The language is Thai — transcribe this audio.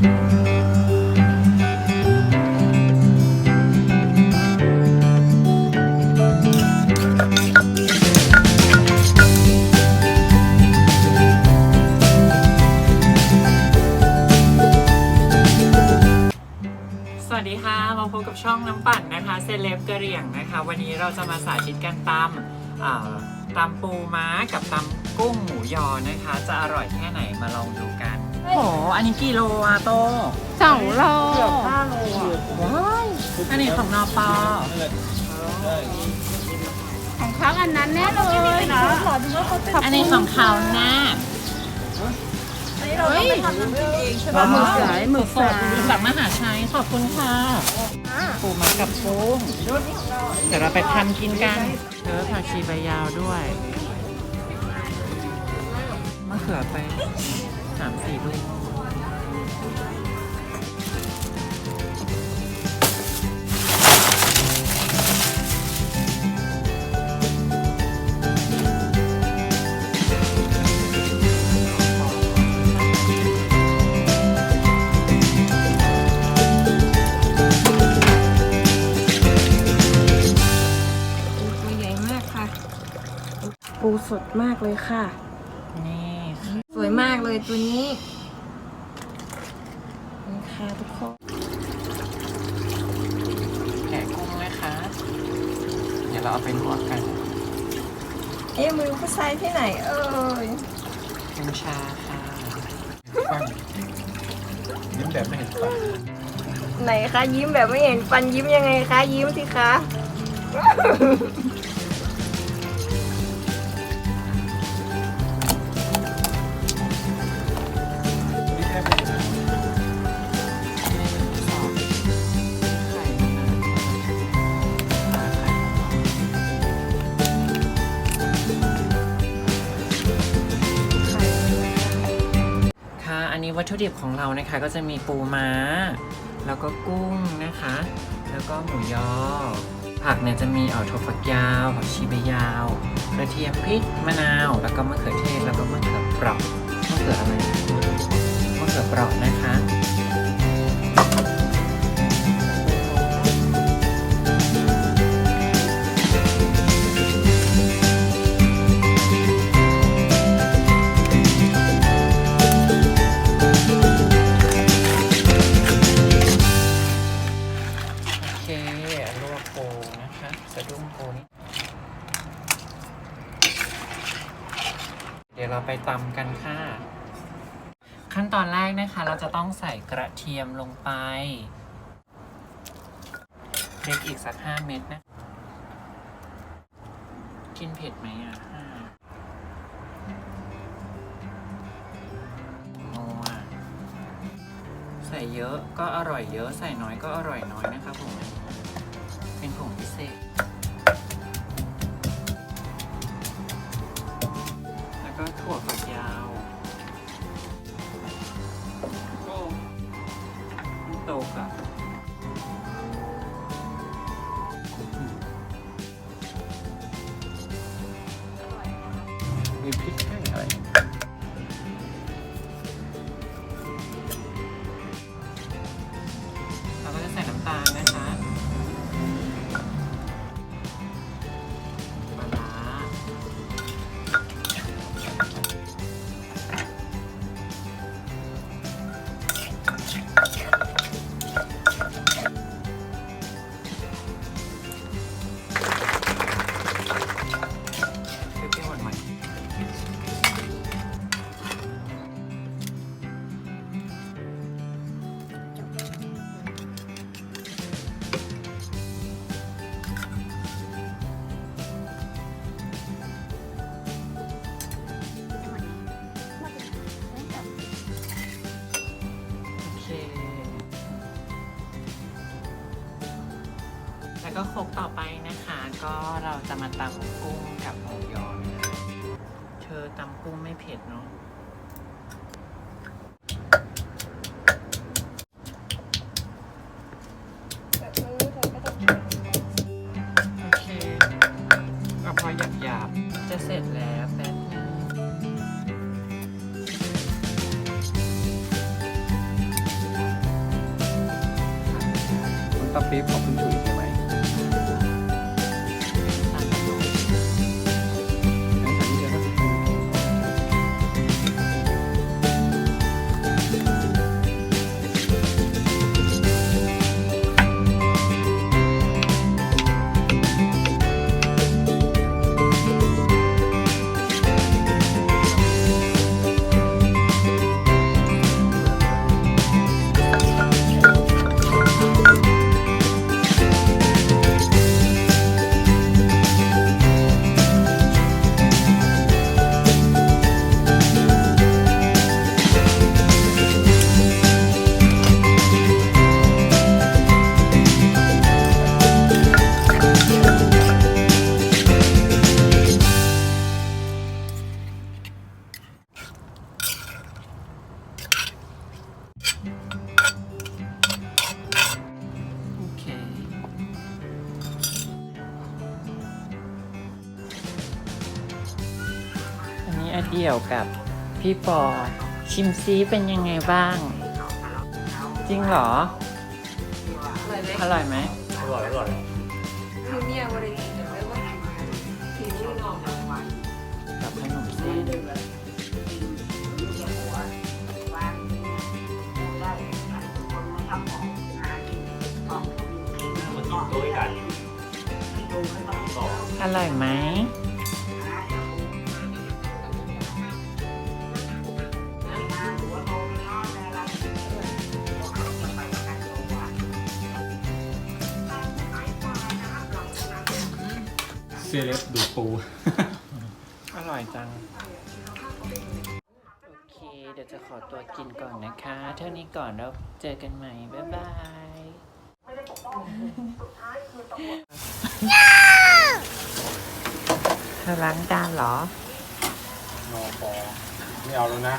สวัสดีค่ะ มาพบกับช่องน้ำปั่นนะคะเซเลบกระเหรี่ยงนะคะ วันนี้เราจะมาสาธิตการตำอ่าตำปูม้ากับตำกุ้งหมูยอนะคะ จะอร่อยแค่ไหนมาลองดูกัน โอ้โห อันนี้กี่โลอะโตสองโลเกือบห้าโลอะว้ายอันนี้ของนอปอของเขาอันนั้นแน่เลยนะอันนี้ของเขาหน้าเฮ้ยปลาหมึกสายหมึกสสาดจากมหาชัยขอบคุณค่ะปูมากับกุ้งเดี๋ยวเราไปทำกินกันเจอผักชีใบยาวด้วยมะเขือไป สามสี่ลูกตัวใหญ่มากค่ะ ปูสดมากเลยค่ะ นี่ มากเลยตัวนี้นี่ค่ะทุกคนแกะกุ้งนะคะ เดี๋ยวเราเอาไปลวกกัน เอ๊ะมือผู้ชายที่ไหนเอ่ยเป็นชาค่ะฟันยิ้มแบบไม่เห็นฟันไหนคะยิ้มแบบไม่เห็นฟันยิ้มยังไงคะยิ้มสิคะ วัตถุดิบของเรานะคะก็จะมีปูม้า แล้วก็กุ้งนะคะ แล้วก็หมูยอ ผักเนี่ยจะมีเอ่อถั่วฝักยาวผักชีใบยาวกระเทียมพริกมะนาว แล้วก็มะเขือเทศแล้วก็มะเขือเปราะมะเขืออะไรมะเขือเปราะนะคะ ตำกันค่ะ ขั้นตอนแรกนะคะ เราจะต้องใส่กระเทียมลงไปพริกอีกสักห้าเม็ดนะ กินเผ็ดไหมอะห้าโอ้อะใส่เยอะก็อร่อยเยอะ ใส่น้อยก็อร่อยน้อยนะครับผม เป็นผงพิเศษ ถั่ แล้วก็ครกต่อไปนะคะ ก็เราจะมาตำกุ้งกับหมูยอนะคะเธอตำกุ้งไม่เผ็ดเนาะโอเคก็พอหยาบๆจะเสร็จแล้วแป๊บนึงตาปี๊บของคุณฉุยมงั้น เดี่ยวกับพี่ปอ ชิมซีเป็นยังไงบ้าง จริงเหรออร่อยไหมอร่อยอร่อยคือเมียวันนี้แต่ไม่ว่าทีนี้นอนกับขนมเส้นอร่อยไหม เซเลบดูปู อร่อยจัง โอเค เดี๋ยวจะขอตัวกินก่อนนะคะ เท่านี้ก่อนแล้วเจอกันใหม่ บ๊ายบาย เธอล้างจานเหรอ นอปอไม่เอาแล้วนะ